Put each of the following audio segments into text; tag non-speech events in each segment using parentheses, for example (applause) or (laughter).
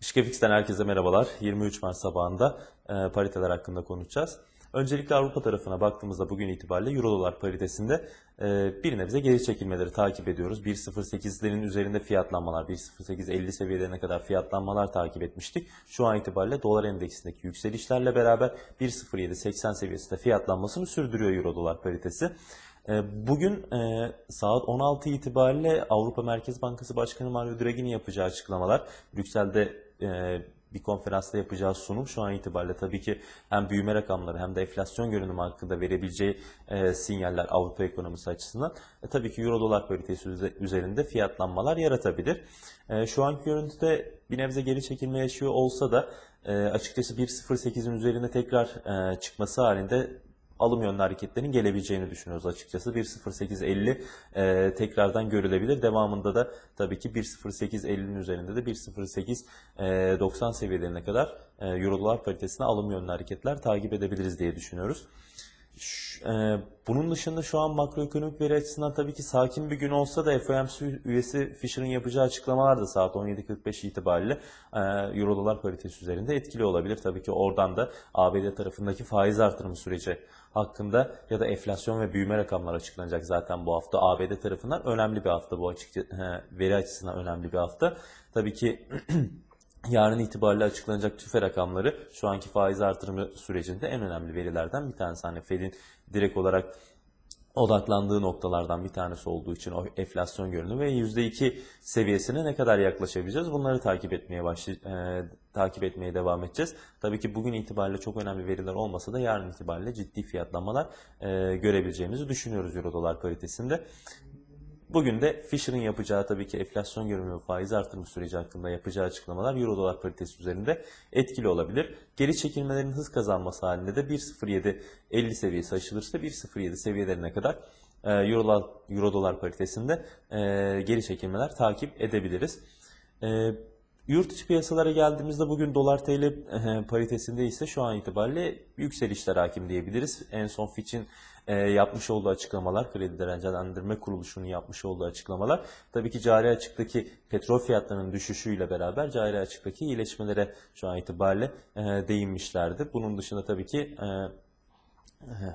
Şikefix'ten herkese merhabalar. 23 Mart sabahında e, pariteler hakkında konuşacağız. Öncelikle Avrupa tarafına baktığımızda bugün itibariyle Euro dolar paritesinde e, bir nebze geri çekilmeleri takip ediyoruz. 1.08'lerin üzerinde fiyatlanmalar, 1.0850 seviyelerine kadar fiyatlanmalar takip etmiştik. Şu an itibariyle dolar endeksindeki yükselişlerle beraber 1.0780 seviyesinde fiyatlanmasını sürdürüyor Euro dolar paritesi. E, Bugün e, saat 16 itibariyle Avrupa Merkez Bankası Başkanı Mario Draghi'nin yapacağı açıklamalar, Brüksel'de bir konferansta yapacağı sunum şu an itibariyle tabii ki hem büyüme rakamları hem de enflasyon görünümü hakkında verebileceği e, sinyaller Avrupa ekonomisi açısından e, tabii ki Euro dolar paritesi üze- üzerinde fiyatlanmalar yaratabilir. E, şu anki görüntüde bir nebze geri çekilme yaşıyor olsa da e, açıkçası 1.08'in üzerine tekrar e, çıkması halinde alım yönlü hareketlerin gelebileceğini düşünüyoruz açıkçası. 1.0850 e, tekrardan görülebilir. Devamında da tabii ki 1.0850'nin üzerinde de 1.0890 seviyelerine kadar e, Euro dolar paritesine alım yönlü hareketler takip edebiliriz diye düşünüyoruz. E, bunun dışında şu an makroekonomik veri açısından tabii ki sakin bir gün olsa da FOMC üyesi Fisher'ın yapacağı açıklamalar da saat 17.45 itibariyle e, Euro dolar paritesi üzerinde etkili olabilir. Tabii ki oradan da ABD tarafındaki faiz artırımı süreci hakkında ya da enflasyon ve büyüme rakamları açıklanacak zaten bu hafta. ABD tarafından önemli bir hafta bu açıkça, e, veri açısından önemli bir hafta. Tabii ki (clears throat) Yarın itibariyle açıklanacak tüfe rakamları şu anki faiz artırımı sürecinde en önemli verilerden bir tanesi. Hani Fed'in direkt olarak odaklandığı noktalardan bir tanesi olduğu için o enflasyon görünümü ve %2 seviyesine ne kadar yaklaşabileceğiz bunları takip etmeye başlay e, takip etmeye devam edeceğiz. Tabii ki bugün itibariyle çok önemli veriler olmasa da yarın itibariyle ciddi fiyatlanmalar e, görebileceğimizi düşünüyoruz Euro dolar paritesinde. Bugün de Fisher'ın yapacağı tabii ki enflasyon görünümü ve faiz artırımı süreci hakkında yapacağı açıklamalar Euro dolar paritesi üzerinde etkili olabilir. Geri çekilmelerin hız kazanması halinde de 1.0750 seviyesi aşılırsa 1.07 seviyelerine kadar e, Euro, Euro dolar paritesinde e, geri çekilmeler takip edebiliriz. Yurt içi piyasalara geldiğimizde bugün dolar TL paritesinde ise şu an itibariyle yükselişler hakim diyebiliriz. En son Fitch'in yapmış olduğu açıklamalar, kredi derecelendirme kuruluşunun yapmış olduğu açıklamalar tabii ki cari açıktaki petrol fiyatlarının düşüşüyle beraber cari açıktaki iyileşmelere şu an itibariyle değinmişlerdi. Bunun dışında tabii ki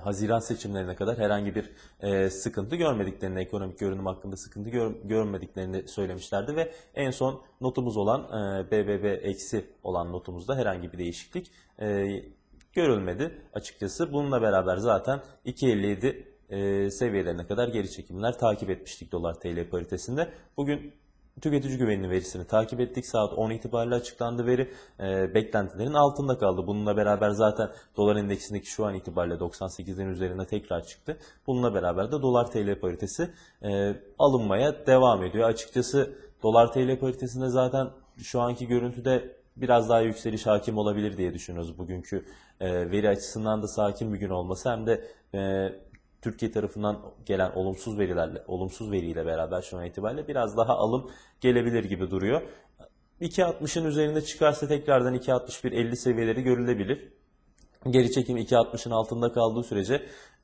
Haziran seçimlerine kadar herhangi bir e, sıkıntı görmediklerini, ekonomik görünüm hakkında sıkıntı gör- görmediklerini söylemişlerdi ve en son notumuz olan e, BBB eksi olan notumuzda herhangi bir değişiklik e, görülmedi açıkçası. Bununla beraber zaten 2.57 e, seviyelerine kadar geri çekimler takip etmiştik dolar TL paritesinde. Bugün Tüketici güvenini verisini takip ettik. Saat 10 itibariyle açıklandı veri. E, beklentilerin altında kaldı. Bununla beraber zaten dolar endeksindeki şu an itibariyle 98'lerin üzerine tekrar çıktı. Bununla beraber de dolar TL paritesi e, alınmaya devam ediyor. Açıkçası dolar TL paritesinde zaten şu anki görüntüde biraz daha yükseliş hakim olabilir diye düşünüyoruz. Bugünkü e, veri açısından da sakin bir gün olması hem de e, Türkiye tarafından gelen olumsuz verilerle, olumsuz veriyle beraber şu an itibariyle biraz daha alım gelebilir gibi duruyor. 2.60'ın üzerinde çıkarsa tekrardan 2.61-50 seviyeleri görülebilir. Geri çekim 2.60'ın altında kaldığı sürece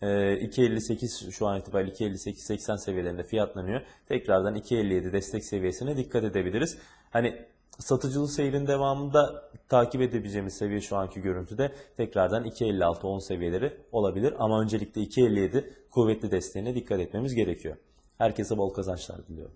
e, 2.58 şu an itibariyle 2.58-80 seviyelerinde fiyatlanıyor. Tekrardan 2.57 destek seviyesine dikkat edebiliriz. Hani satıcılı seyrin devamında takip edebileceğimiz seviye şu anki görüntüde tekrardan 2.56-10 seviyeleri olabilir. Ama öncelikle 2.57 kuvvetli desteğine dikkat etmemiz gerekiyor. Herkese bol kazançlar diliyorum.